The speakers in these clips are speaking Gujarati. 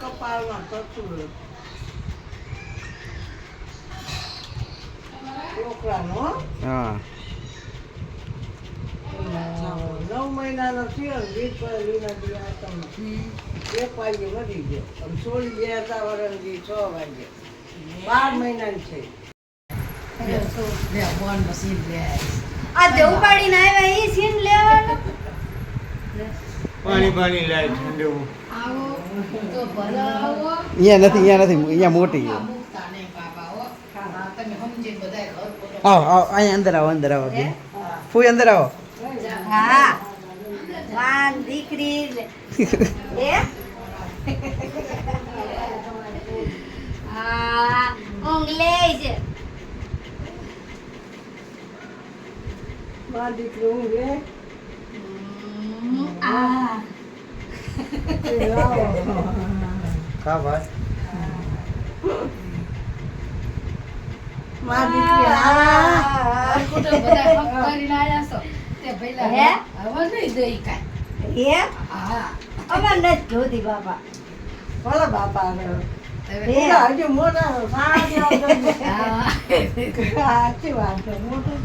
કપાળમાં કચું છોકરાનો હા. નવ મહિનાનો થયો વીસ લીના દી આતમ એક વાગે વધી ગયો સોળી બે હતા વર્ષની છ વાગે બાર મહિનાની છે. આ જે ઉપાડીને આવ્યા ઈ સીન લેવાનો. પાણી પાણી લાય ઠંડુ. અહીંયા નથી અહીંયા નથી અહીંયા મોટી છે. આવો આવો અહીંયા અંદર આવો અંદર આવો. ફૂઈ અંદર આવો. હા. વાન દીકરી એ હા ઊંઘ લે છે. માર દીકરી ઊંઘે આ. ખા ભાઈ. માર દીકરી આ હે? હે? અમાર નથી જોતી બાપા. ભલે બાપા હજુ મોટા. સાચી વાત છે મોટું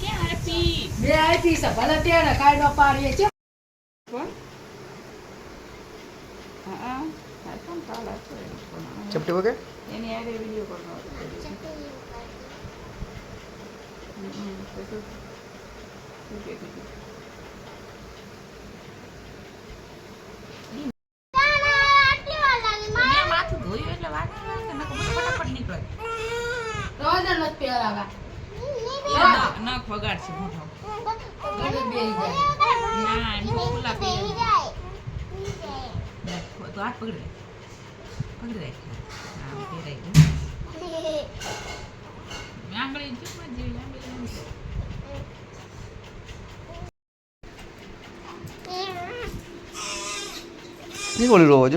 ક્યાં હતી બે આઈથી છે ભલે ત્યારે કાયદો પાડીએ. છે છે? ચપટી વગર? એની આરે વીડિયો કોલ નખ- નખ વગાડશે ના એમ તો હાથ પકડી પકડી રાખ હા પહેરાઈ આંગળી ચૂપમાં જેવી આંગળી কি করলি রোজ